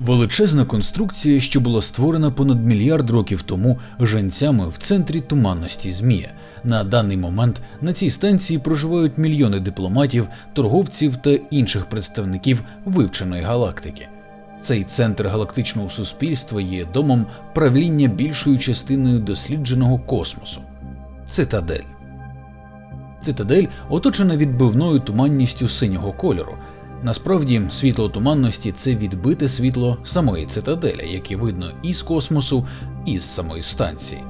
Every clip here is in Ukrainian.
Величезна конструкція, що була створена понад мільярд років тому женцями в центрі туманності Змія. На даний момент на цій станції проживають мільйони дипломатів, торговців та інших представників вивченої галактики. Цей центр галактичного суспільства є домом правління більшою частиною дослідженого космосу. Цитадель. Цитадель оточена відбивною туманністю синього кольору. Насправді, світло туманності це відбите світло самої цитаделі, яке видно і з космосу, і з самої станції.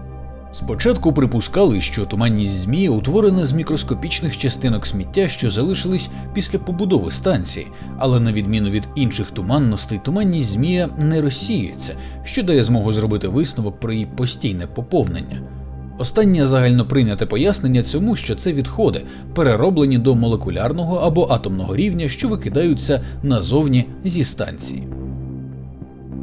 Спочатку припускали, що туманність Змія утворена з мікроскопічних частинок сміття, що залишились після побудови станції, але на відміну від інших туманностей, туманність Змія не розсіюється, що дає змогу зробити висновок про її постійне поповнення. Останнє загальноприйняте пояснення цьому, що це відходи, перероблені до молекулярного або атомного рівня, що викидаються назовні зі станції.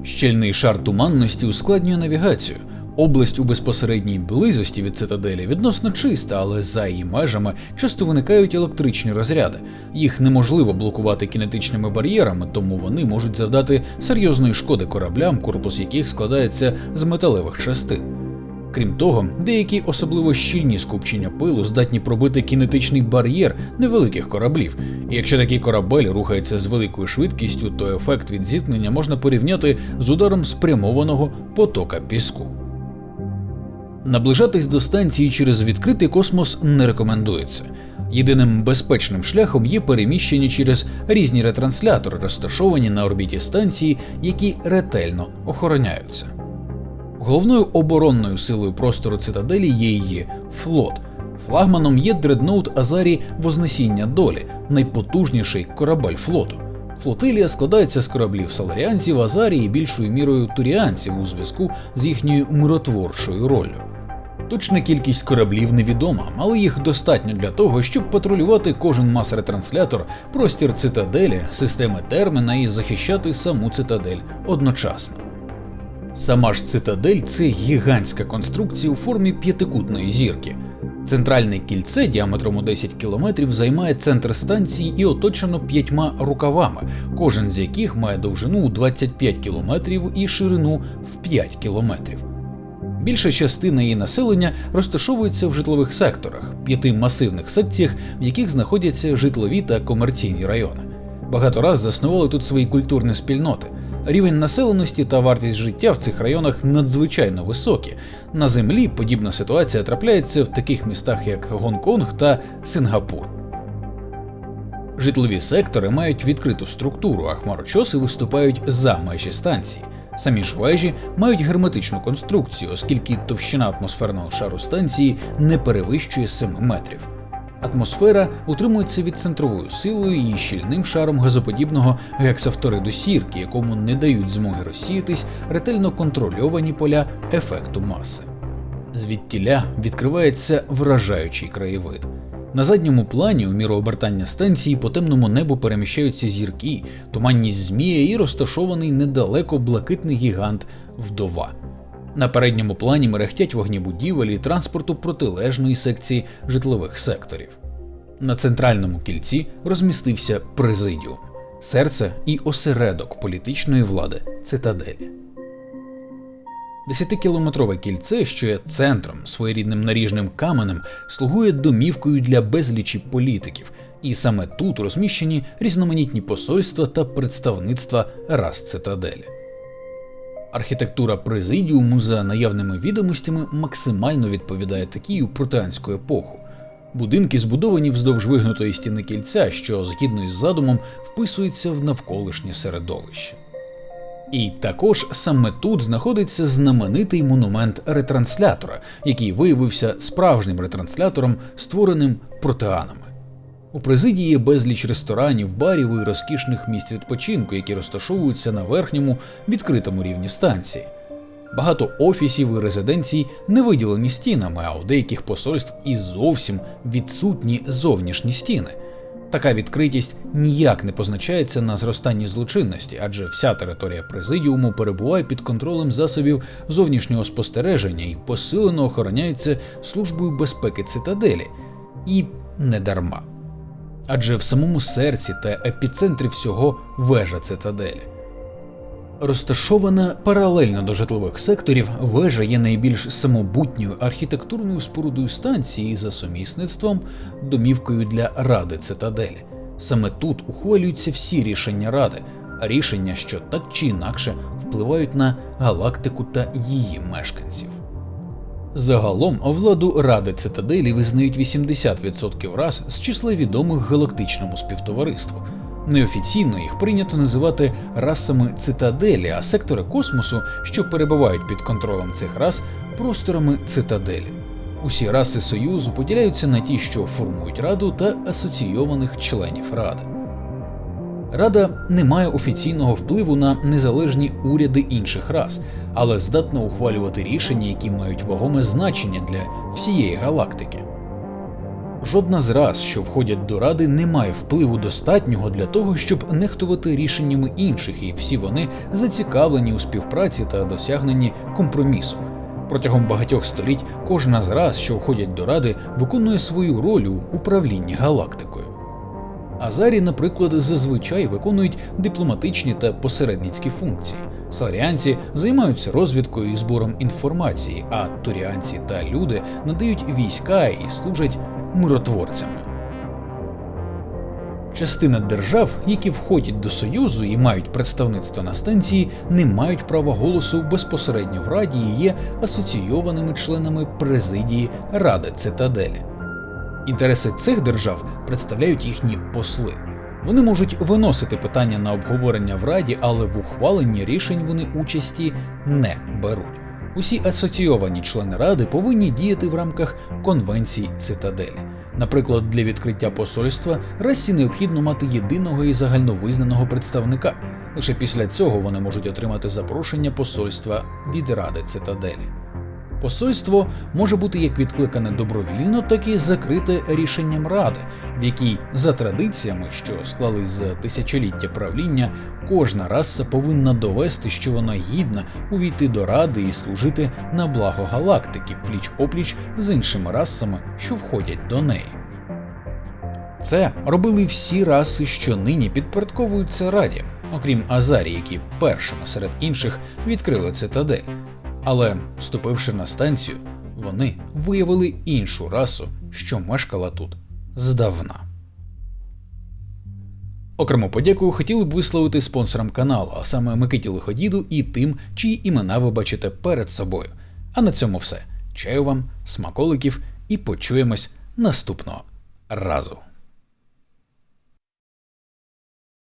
Щільний шар туманності ускладнює навігацію. Область у безпосередній близості від цитаделі відносно чиста, але за її межами часто виникають електричні розряди. Їх неможливо блокувати кінетичними бар'єрами, тому вони можуть завдати серйозної шкоди кораблям, корпус яких складається з металевих частин. Крім того, деякі особливо щільні скупчення пилу здатні пробити кінетичний бар'єр невеликих кораблів. І якщо такий корабель рухається з великою швидкістю, то ефект від зіткнення можна порівняти з ударом спрямованого потока піску. Наближатись до станції через відкритий космос не рекомендується. Єдиним безпечним шляхом є переміщення через різні ретранслятори, розташовані на орбіті станції, які ретельно охороняються. Головною оборонною силою простору цитаделі є її флот. Флагманом є дредноут Азарі Вознесіння долі, найпотужніший корабель флоту. Флотилія складається з кораблів саларіанців, Азарі і більшою мірою туріанців у зв'язку з їхньою миротворчою роллю. Точна кількість кораблів невідома, але їх достатньо для того, щоб патрулювати кожен мас-ретранслятор, простір цитаделі, системи терміна і захищати саму цитадель одночасно. Сама ж цитадель це гігантська конструкція у формі п'ятикутної зірки. Центральне кільце діаметром у 10 кілометрів займає центр станції і оточено п'ятьма рукавами, кожен з яких має довжину у 25 кілометрів і ширину в 5 кілометрів. Більша частина її населення розташовується в житлових секторах, п'яти масивних секціях, в яких знаходяться житлові та комерційні райони. Багато раз заснували тут свої культурні спільноти. Рівень населеності та вартість життя в цих районах надзвичайно високі. На землі подібна ситуація трапляється в таких містах, як Гонконг та Сингапур. Житлові сектори мають відкриту структуру, а хмарочоси виступають за межі станції. Самі ж вежі мають герметичну конструкцію, оскільки товщина атмосферного шару станції не перевищує 7 метрів. Атмосфера утримується від центровою силою і щільним шаром газоподібного гексафториду сірки, якому не дають змоги розсіятись ретельно контрольовані поля ефекту маси. Звідтіля відкривається вражаючий краєвид. На задньому плані, у міру обертання станції, по темному небу переміщаються зірки, туманність змія і розташований недалеко блакитний гігант вдова. На передньому плані мерехтять вогні будівель і транспорту протилежної секції житлових секторів. На центральному кільці розмістився президіум, серце і осередок політичної влади цитаделі. Десятикілометрове кільце, що є центром, своєрідним наріжним каменем, слугує домівкою для безлічі політиків, і саме тут розміщені різноманітні посольства та представництва рас цитаделі. Архітектура президіуму за наявними відомостями максимально відповідає такій у протеанську епоху. Будинки збудовані вздовж вигнутої стіни кільця, що згідно із задумом вписується в навколишнє середовище. І також саме тут знаходиться знаменитий монумент ретранслятора, який виявився справжнім ретранслятором, створеним протеанами. У президії є безліч ресторанів, барів і розкішних місць відпочинку, які розташовуються на верхньому відкритому рівні станції. Багато офісів і резиденцій не виділені стінами, а у деяких посольств і зовсім відсутні зовнішні стіни. Така відкритість ніяк не позначається на зростанні злочинності, адже вся територія президіуму перебуває під контролем засобів зовнішнього спостереження і посилено охороняється службою безпеки цитаделі. І не дарма. Адже в самому серці та епіцентрі всього вежа цитаделі. Розташована паралельно до житлових секторів, вежа є найбільш самобутньою архітектурною спорудою станції за сумісництвом домівкою для ради цитаделі. Саме тут ухвалюються всі рішення ради, рішення, що так чи інакше впливають на галактику та її мешканців. Загалом владу Ради цитаделі визнають 80% рас з числа відомих галактичному співтовариству. Неофіційно їх прийнято називати расами цитаделі, а сектори космосу, що перебувають під контролем цих рас, просторами цитаделі. Усі раси Союзу поділяються на ті, що формують раду, та асоційованих членів ради. Рада не має офіційного впливу на незалежні уряди інших рас, але здатна ухвалювати рішення, які мають вагоме значення для всієї галактики. Жодна з рас, що входять до ради, не має впливу достатнього для того, щоб нехтувати рішеннями інших, і всі вони зацікавлені у співпраці та досягненні компромісу. Протягом багатьох століть кожна з рас, що входять до ради, виконує свою роль у управлінні галактикою. Азарі, наприклад, зазвичай виконують дипломатичні та посередницькі функції. Саларіанці займаються розвідкою і збором інформації, а туріанці та люди надають війська і служать миротворцями. Частина держав, які входять до Союзу і мають представництво на станції, не мають права голосу безпосередньо в Раді і є асоційованими членами президії Ради Цитаделі. Інтереси цих держав представляють їхні посли. Вони можуть виносити питання на обговорення в Раді, але в ухваленні рішень вони участі не беруть. Усі асоційовані члени ради повинні діяти в рамках конвенцій цитаделі. Наприклад, для відкриття посольства расі необхідно мати єдиного і загальновизнаного представника. Лише після цього вони можуть отримати запрошення посольства від ради цитаделі. Посольство може бути як відкликане добровільно, так і закрите рішенням ради, в якій за традиціями, що склались за тисячоліття правління, кожна раса повинна довести, що вона гідна увійти до ради і служити на благо галактики пліч опліч з іншими расами, що входять до неї. Це робили всі раси, що нині підпорядковуються раді, окрім Азарі, які першими серед інших відкрили цитадель. Але, ступивши на станцію, вони виявили іншу расу, що мешкала тут здавна. Окрему подяку хотіли б висловити спонсорам каналу, а саме Микиті Лиходіду і тим, чиї імена ви бачите перед собою. А на цьому все. Чаю вам, смаколиків і почуємось наступного разу.